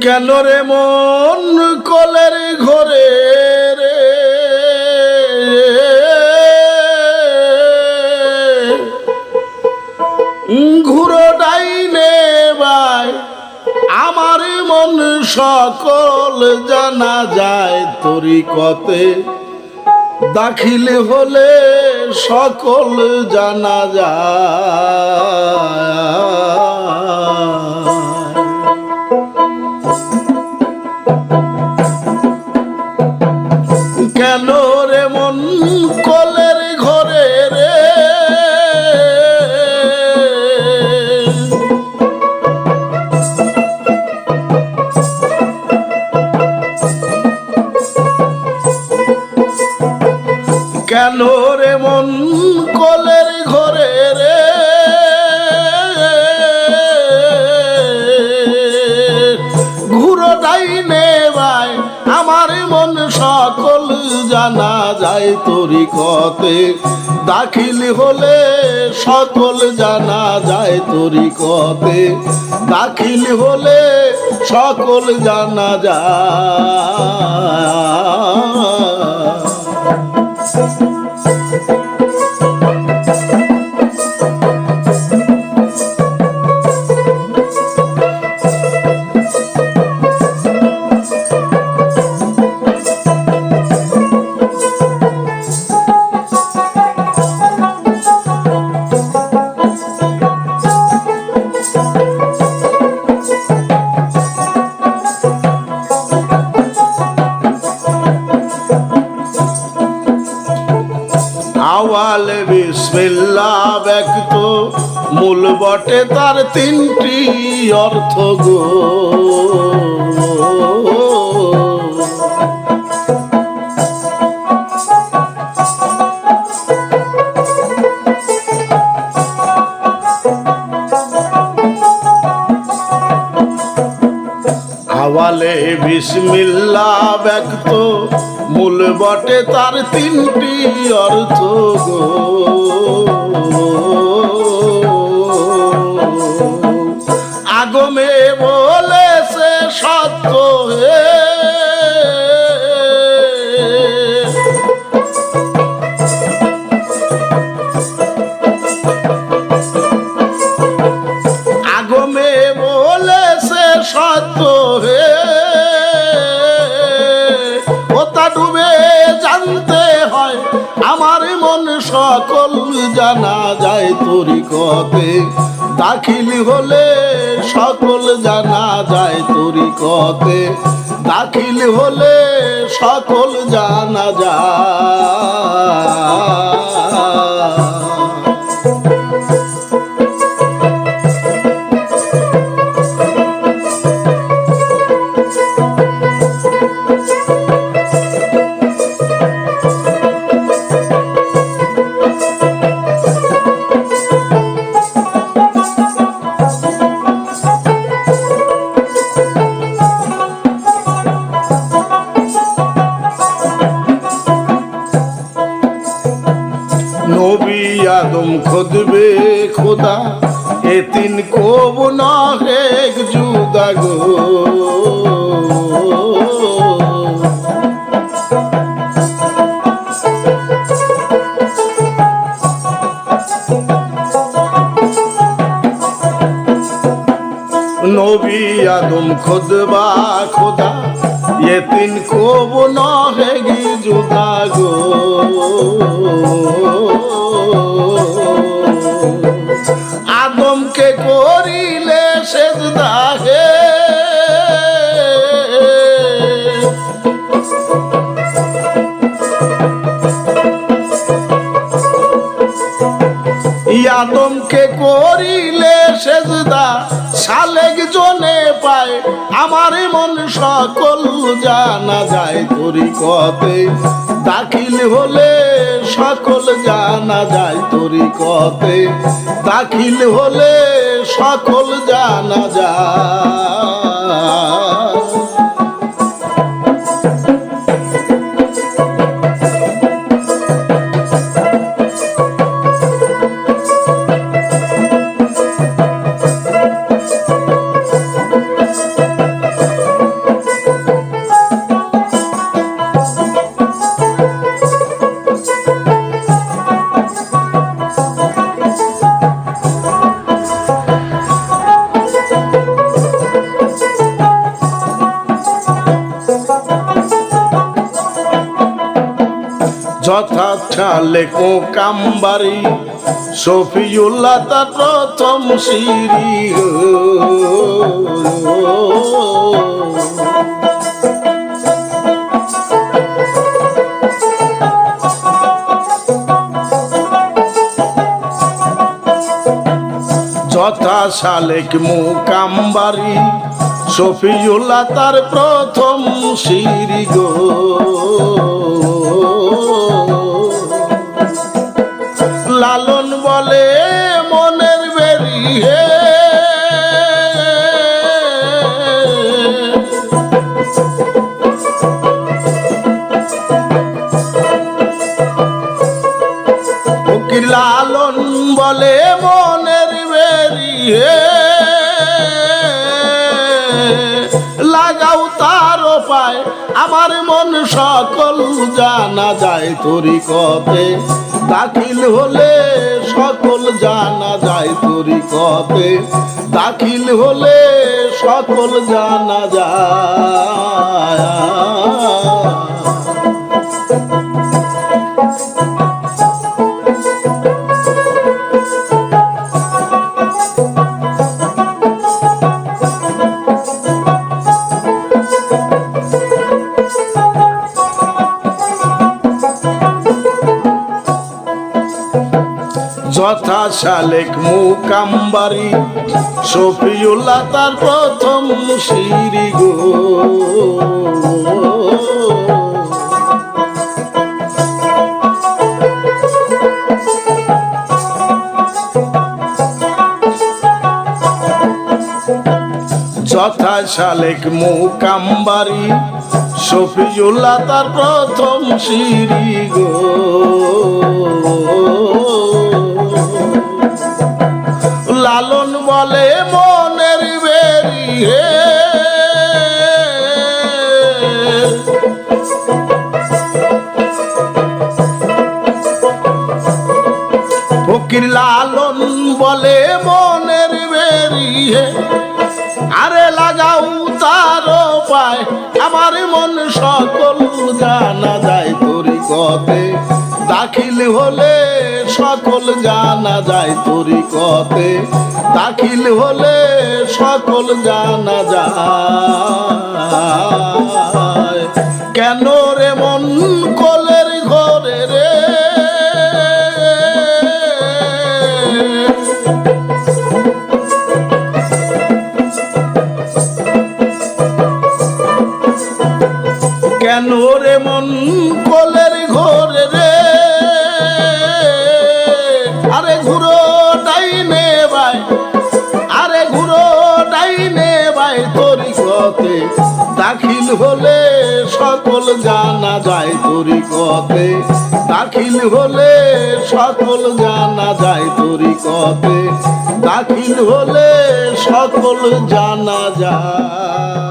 কেন রে মন কলের ঘরে রে? ঘুরো ডাইনে বাই, আমার মন সকল জানা যায় তরিকতে দাখিল হলে সকল জানা যায়। কেন জানা যায় তোরি কতে দাখিল হলে সকল জানা যায় তোরি কতে দাখিল হলে সকল জানা যায়। বিসমিল্লা ব্যক্ত মূল বটে তার তিনটি অর্থ গো। আওয়ালে বিসমিল্লা ব্যক্ত। মূল বটে তার তিনটি অর্থ গো। আগমে বলেছে সত্য হে। আগমে বলেছে সত্য হে। ডুবে জানতে হয়, আমার মন সকল জানা যায় তোরি কতে দাখিল হলে সকল জানা যায় তোরি কতে দাখিল হলে সকল জানা যায়। আদম খোদবে খোদা, এ তিন কোব না হেক জুদা গো। নবী আদম খোদবা খোদা, এ তিন কোব না হেগ জুদা গো। আদমকে করিলে সেজদা সালেক জনে পায়। আমার মন সকল জানা যায় তোরি কতে দাখিল হলে সকল জানা যায় তোরি কতে দাখিল হলে সকল জানা যায়। সালে কাম্বারি শফিউল্লাহ তার প্রথম সিঁড়ি। যথা সালেক মুকাম্বারি শফিউল্লাহ তার প্রথম সিঁড়ি গো। লালন বলে মনের বেরিয়ে ফকির লালন বলে মনের বেরিয়ে লাগাও তার পায় আমার মন সকল জানা যায়। তোরি কতে দাখিল হলে সকল জানা যায় তোরি কবে দাখিল হলে সকল জানা যায়। যথা শালেক মুকাম্বারি, শফিউল্লাহ তার প্রথম সিঁড়ি গো। যথা শালেক মুকাম্বারি, শফিউল্লাহ তার প্রথম সিঁড়ি গো। লালন বলে মনের বেরিয়ে ফকির লালন বলে মনের আমার মন সকল জানা যায় তোরি কতে দাখিল হলে সকল জানা যায় তোরি কতে দাখিল হলে সকল জানা যায়। কেন রে মন কলের কেন রে মন কলের ঘরে রে? আরে ঘুরো ডাইনে ভাই, আরে ঘুরো ডাইনে ভাই তোরি কতে দাখিল হলে সকল জানা যায় তোরি কতে দাখিল হলে সকল জানা যায় তোরি কতে দাখিল হলে সকল জানা যায়।